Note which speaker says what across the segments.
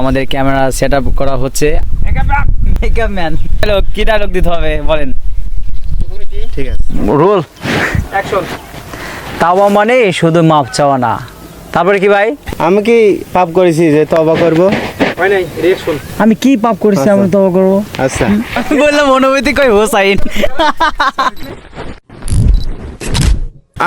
Speaker 1: আমাদের camera set up করা হচ্ছে। মেকআপ ম্যান হ্যালো কি ডায়লগ দিতে হবে? বলেন।
Speaker 2: ঠিক আছে।
Speaker 1: রোল।
Speaker 2: অ্যাকশন
Speaker 1: তাওয়া মানে শুধু মাপ চাওয়া না। তারপরে কি ভাই?
Speaker 2: আমি কি পাপ করেছি যে তবা করব?
Speaker 3: হয়
Speaker 1: আমি কি পাপ করেছি আমি তবা করব?
Speaker 2: আচ্ছা।
Speaker 1: বললাম অনুভূতি কই হোসাইন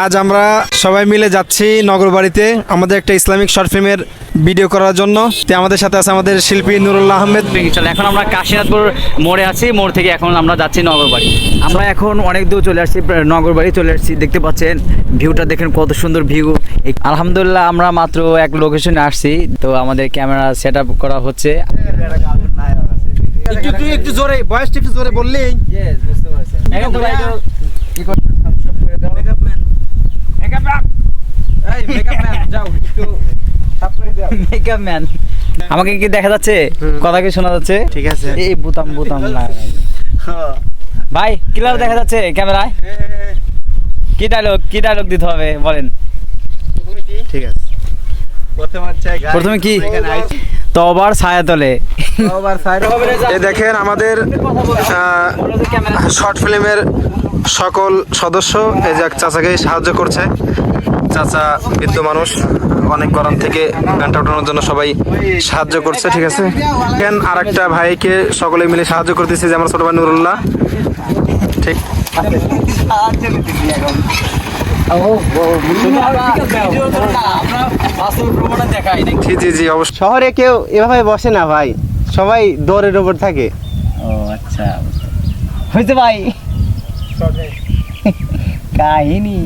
Speaker 3: আজ আমরা সবাই মিলে যাচ্ছি নগরবাড়িতে। আমাদের একটা ইসলামিক শর্ট ফিল্মের ভিডিও করার জন্য। তো আমাদের সাথে আছে আমাদের শিল্পী নুরুল্লাহ আহমেদ।
Speaker 1: চলো এখন আমরা কাশীনাথপুর মোড়ে আছি। মোড় থেকে এখন আমরা যাচ্ছি নগরবাড়ি। আমরা এখন অনেক দূর চলে আসছি নগরবাড়ি চলে আসছি দেখতে পাচ্ছেন ভিউটা দেখেন কত সুন্দর ভিউ। আলহামদুলিল্লাহ আমরা মাত্র এক লোকেশনে আসছি তো আমাদের ক্যামেরা সেট আপ করা হচ্ছে।
Speaker 3: একটু একটু একটু জোরে বয়সটা একটু জোরে
Speaker 1: মেকআপ ম্যান আমাকে কি দেখা যাচ্ছে? কথা কি শোনা যাচ্ছে?
Speaker 2: ঠিক আছে।
Speaker 1: এই বুতাম বুতাম না। ভাই ক্লিয়ার দেখা যাচ্ছে ক্যামেরায়? কি ডায়লগ কি ডায়লগ দিতে হবে বলেন।
Speaker 2: ঠিক আছে। প্রথমে
Speaker 1: কি? তবার ছায়া তলে।
Speaker 3: এই দেখেন আমাদের শর্ট ফিল্মের সকল সদস্য এই যে এক চাচাকে সাহায্য করছে। চাচা বৃদ্ধ মানুষ অনেক গরম থেকে গানটা ওঠানোর জন্য সবাই সাহায্য করছে ঠিক আছে? দেখেন আর একটা ভাইকে সকলে মিলে সাহায্য করতেছে যে আমার ছোট ভাই নুরুল্লাহ। ঠিক? জি জি জি অবশ্যই।
Speaker 2: শহরে কেউ এভাবে বসে না ভাই। সবাই দৌড়ের উপর থাকে।
Speaker 1: ও আচ্ছা। হয়েছে ভাই। কাহিনী।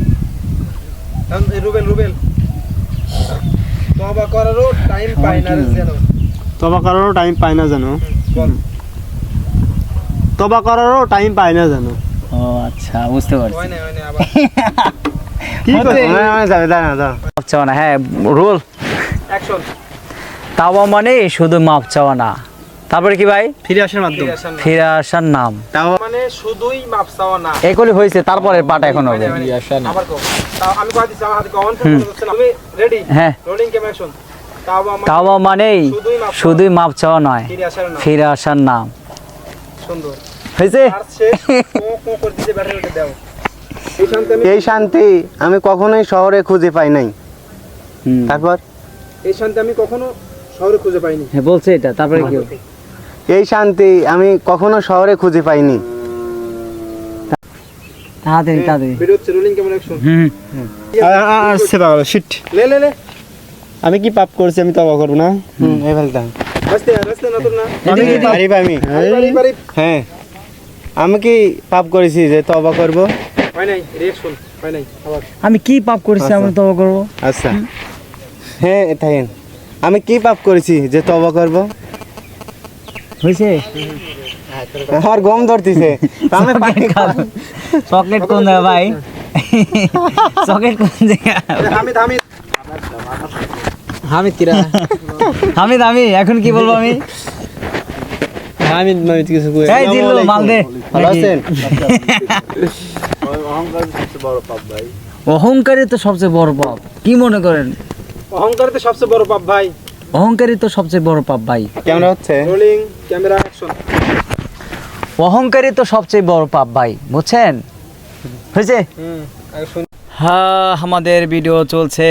Speaker 3: রুবেল রুবেল। তবা করারও টাইম
Speaker 1: পাই না যেন।
Speaker 2: তবা করারও টাইম পায় না জানো তবা করারও টাইম পায় না জানো
Speaker 1: ও আচ্ছা বুঝতে পারছি।
Speaker 3: হয় না না
Speaker 2: কি যাবে দাঁড়া দাঁড়া।
Speaker 1: মাপ চাওয়া না হ্যাঁ রোল।
Speaker 3: অ্যাকশন
Speaker 1: তাওয়া মানে শুধু মাপ চাওয়া না। তারপরে কি ভাই?
Speaker 2: ফিরে আসার মাধ্যম।
Speaker 1: ফিরে আসার নাম।
Speaker 2: তাও
Speaker 3: মানে শুধুই মাপ চাওয়া না।
Speaker 1: এগুলি হয়েছে তারপরে পাটা এখন হবে।
Speaker 3: আবার কও। তাও আমি কই দিছি আমার হাতে কমন করতে তুমি রেডি
Speaker 1: হ্যাঁ।
Speaker 3: রোলিং ক্যামেরা অ্যাকশন তাও আমার
Speaker 1: তাওয়া মানেই
Speaker 3: শুধুই মাপ
Speaker 1: চাওয়া। নয়।
Speaker 3: ফিরে আসার
Speaker 1: ফিরে আসার নাম।
Speaker 3: সুন্দর।
Speaker 1: হয়েছে?
Speaker 3: আর কো কো করে দিতে ব্যাটারি উঠে দাও। এই শান্তি আমি
Speaker 2: এই শান্তি আমি কখনোই শহরে খুঁজে পাই নাই। তারপর?
Speaker 3: এই শান্তি আমি কখনো শহরে খুঁজে পাইনি।
Speaker 1: হ্যাঁ বলছে এটা। তারপরে কি হবে?
Speaker 2: এই শান্তি আমি কখনো শহরে খুঁজে পাইনি।
Speaker 1: তাড়াতাড়ি তাড়াতাড়ি।
Speaker 2: শিট।
Speaker 3: লে লে লে।
Speaker 2: আমি কি পাপ করছি আমি তবা করব না? হুম এই ফেলতাম
Speaker 3: রাস্তে রাস্তে না? তোর না
Speaker 1: এদিকে, এদিকে।
Speaker 2: আমি।
Speaker 3: বাড়ি বাড়ি
Speaker 2: হ্যাঁ। আমি কি পাপ করেছি যে তবা করব?
Speaker 3: হয় নাই রিঅ্যাকশন হয় নাই আবার।
Speaker 1: আমি কি পাপ করেছি আমি তবা করব?
Speaker 2: আচ্ছা। হ্যাঁ থাকেন আমি কি পাপ করেছি যে তবা করব?
Speaker 1: হয়েছে?
Speaker 2: আমার গম ধরতেছে। আমি পানি খাব।
Speaker 1: চকলেট কোন জায়গা ভাই? চকলেট কোন জায়গা?
Speaker 3: হামিদ হামিদ।
Speaker 2: হামিদ কিরা?
Speaker 1: আমি এখন কি বলব আমি?
Speaker 2: হামিদ মামিদ কিছু কই?
Speaker 1: এই দিল মাল দে
Speaker 2: ভালো আছেন?
Speaker 1: অহংকারই তো সবচেয়ে বড় পাপ। কি মনে করেন?
Speaker 3: অহংকার তো সবচেয়ে বড় পাপ ভাই।
Speaker 1: অহংকারই তো সবচেয়ে বড় পাপ ভাই।
Speaker 2: কেমন হচ্ছে?
Speaker 3: রোলিং ক্যামেরা অ্যাকশন
Speaker 1: অহংকারই তো সবচেয়ে বড় পাপ ভাই বুঝছেন? হয়েছে?
Speaker 3: হুম
Speaker 1: হ্যাঁ আমাদের ভিডিও চলছে।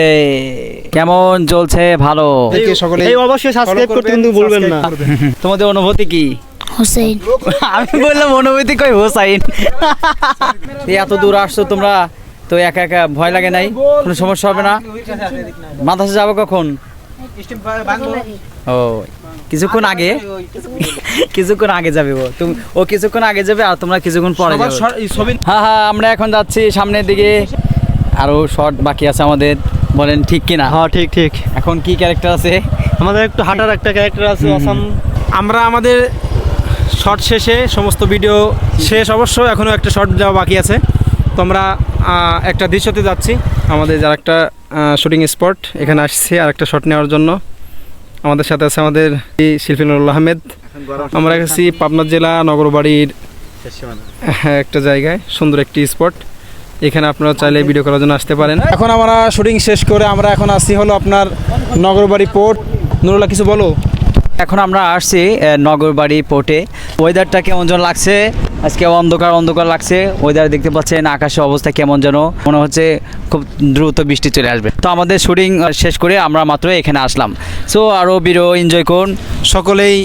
Speaker 1: কেমন চলছে? ভালো।
Speaker 2: এই অবশ্যই সাবস্ক্রাইব করতে কিন্তু ভুলবেন না।
Speaker 1: তোমাদের অনুভূতি কি?
Speaker 4: হোসেন।
Speaker 1: আমি বললাম অনুভূতি কই হোসাইন? এত দূর আসছো তোমরা তো একা একা ভয় লাগে নাই? কোনো সমস্যা হবে না? মাদ্রাসা যাব কখন? ও কিছুক্ষণ আগে? কিছুক্ষণ আগে যাবে ও। তুমি ও কিছুক্ষণ আগে যাবে আর তোমরা কিছুক্ষণ পরে যাবে। হ্যাঁ হ্যাঁ আমরা এখন যাচ্ছি সামনের দিকে। আরও শর্ট বাকি আছে আমাদের। বলেন ঠিক কিনা?
Speaker 2: হ্যাঁ ঠিক ঠিক।
Speaker 1: এখন কি ক্যারেক্টার আছে?
Speaker 2: আমাদের একটু হাঁটার একটা ক্যারেক্টার আছে আসাম।
Speaker 3: আমরা আমাদের শর্ট শেষে সমস্ত ভিডিও শেষ অবশ্য এখনও একটা শর্ট দেওয়া বাকি আছে। তো আমরা একটা দৃশ্যতে যাচ্ছি। আমাদের যার একটা শুটিং স্পট। এখানে আসছি আর একটা শট নেওয়ার জন্য। আমাদের সাথে আছে আমাদের এই শিল্পী নুরুল আহমেদ। আমরা গেছি পাবনা জেলা নগরবাড়ির হ্যাঁ, একটা জায়গায় সুন্দর একটি স্পট এখানে আপনারা চাইলে ভিডিও করার জন্য আসতে পারেন। এখন আমরা শুটিং শেষ করে আমরা এখন আসছি হলো আপনার নগরবাড়ি পোর্ট নুরুল্লাহ কিছু বলো?
Speaker 1: এখন আমরা আসছি নগরবাড়ি পোর্টে ওয়েদারটা কেমন যেন লাগছে? আজকে অন্ধকার অন্ধকার লাগছে। ওয়েদার দেখতে পাচ্ছেন, আকাশের অবস্থা কেমন যেন। মনে হচ্ছে খুব দ্রুত বৃষ্টি চলে আসবে। তো আমাদের শুটিং শেষ করে আমরা মাত্র এখানে আসলাম। সো আরও বিরো এনজয় করুন।
Speaker 3: সকলেই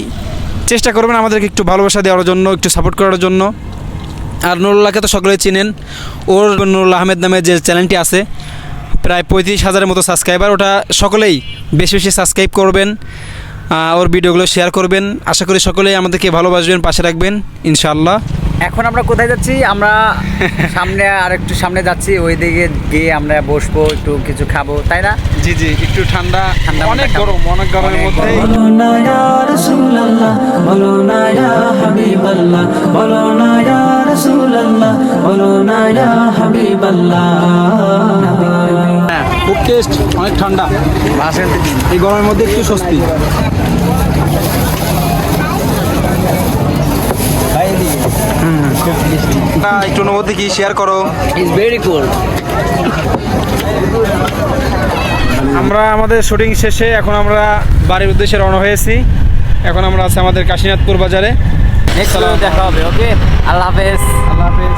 Speaker 3: চেষ্টা করবেন আমাদেরকে একটু ভালোবাসা দেওয়ার জন্য, একটু সাপোর্ট করার জন্য। আর নুরুল্লাহকে তো সকলেই চিনেন। ওর নুরুল্লাহ আহমেদ নামে যে চ্যানেলটি আছে, প্রায় পঁয়ত্রিশ হাজারের মতো সাবস্ক্রাইবার ওটা সকলেই বেশি বেশি সাবস্ক্রাইব করবেন। ওর ভিডিওগুলো শেয়ার করবেন। আশা করি সকলেই আমাদেরকে ভালোবাসবেন পাশে রাখবেন ইনশাআল্লাহ।
Speaker 1: এখন আমরা কোথায় যাচ্ছি? আমরা সামনে আর একটু সামনে যাচ্ছি ওই দিকে গিয়ে আমরা বসবো একটু কিছু খাব তাই না?
Speaker 3: জি জি একটু ঠান্ডা
Speaker 1: ঠান্ডা
Speaker 3: অনেক গরম অনেক গরমের মধ্যে
Speaker 4: বলো না ইয়া রাসূলুল্লাহ বলো না ইয়া হাবিবাল্লাহ বলো না ইয়া রাসূলুল্লাহ বলো না ইয়া হাবিবাল্লাহ
Speaker 3: খুব টেস্ট অনেক ঠান্ডা। এই গরমের মধ্যে একটু স্বস্তি। একটু অনুভূতি কি? শেয়ার করো।
Speaker 1: ইজ ভেরি কুল
Speaker 3: আমরা আমাদের শুটিং শেষে এখন আমরা বাড়ির উদ্দেশ্যে রওনা হয়েছি। এখন আমরা আছি আমাদের কাশীনাথপুর বাজারে।
Speaker 1: নেক্সট দেখা হবে ওকে আল্লাহ হাফেজ।
Speaker 3: আল্লাহ হাফেজ।